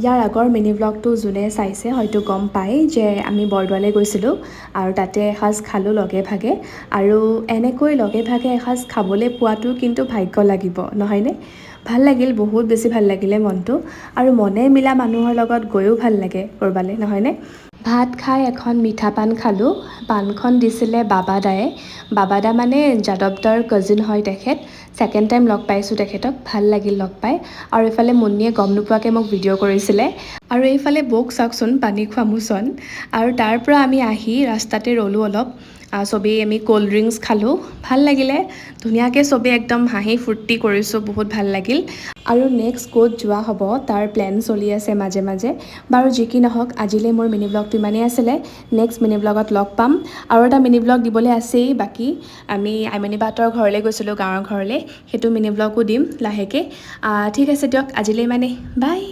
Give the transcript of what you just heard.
ইয়াৰ আগৰ মিনি ব্লগটো যোনে চাইছে হয়তো গম পায় যে আমি বৰদোৱালৈ গৈছিলোঁ আৰু তাতে এসাঁজ খালোঁ লগে ভাগে। আৰু এনেকৈ লগে ভাগে এসাঁজ খাবলৈ পোৱাটো কিন্তু ভাগ্য লাগিব নহয়নে ভাল লাগিল বহুত বেছি ভাল লাগিলে মনটো। আৰু মনে মিলা মানুহৰ লগত গৈও ভাল লাগে ক'ৰবালৈ নহয়নে ভাত খাই এখন মিঠা পান খালোঁ। পানখন দিছিলে বাবা দায়ে। বাবা দা মানে যাদৱ দাৰ কাজিন হয় তেখেত। ছেকেণ্ড টাইম লগ পাইছোঁ তেখেতক। ভাল লাগিল লগ পাই। আৰু এইফালে মুন্নিয়ে গম নোপোৱাকৈ মোক ভিডিঅ' কৰিছিলে। আৰু এইফালে বৌক চাওকচোন পানী খোৱা মোচন আৰু তাৰ পৰা আমি আহি ৰাস্তাতে ৰ'লোঁ অলপ। চবেই আমি ক'ল্ড ড্ৰিংকছ খালোঁ। ভাল লাগিলে। ধুনীয়াকৈ চবেই একদম হাঁহি ফূৰ্তি কৰিছোঁ। বহুত ভাল লাগিল। আৰু নেক্সট ক'ত যোৱা হ'ব তাৰ প্লেন চলি আছে মাজে মাজে। বাৰু যি কি নহওক আজিলৈ মোৰ মিনি ব্লগটো ইমানেই আছিলে। নেক্সট মিনি ব্লগত লগ পাম। আৰু এটা মিনি ব্লগ দিবলৈ আছেই বাকী। আমি আইমণি বাহঁতৰ ঘৰলৈ গৈছিলোঁ গাঁৱৰ ঘৰলৈ। সেইটো মিনি ব্লগো দিম লাহেকৈ। ঠিক আছে দিয়ক আজিলৈ ইমানেই। বাই।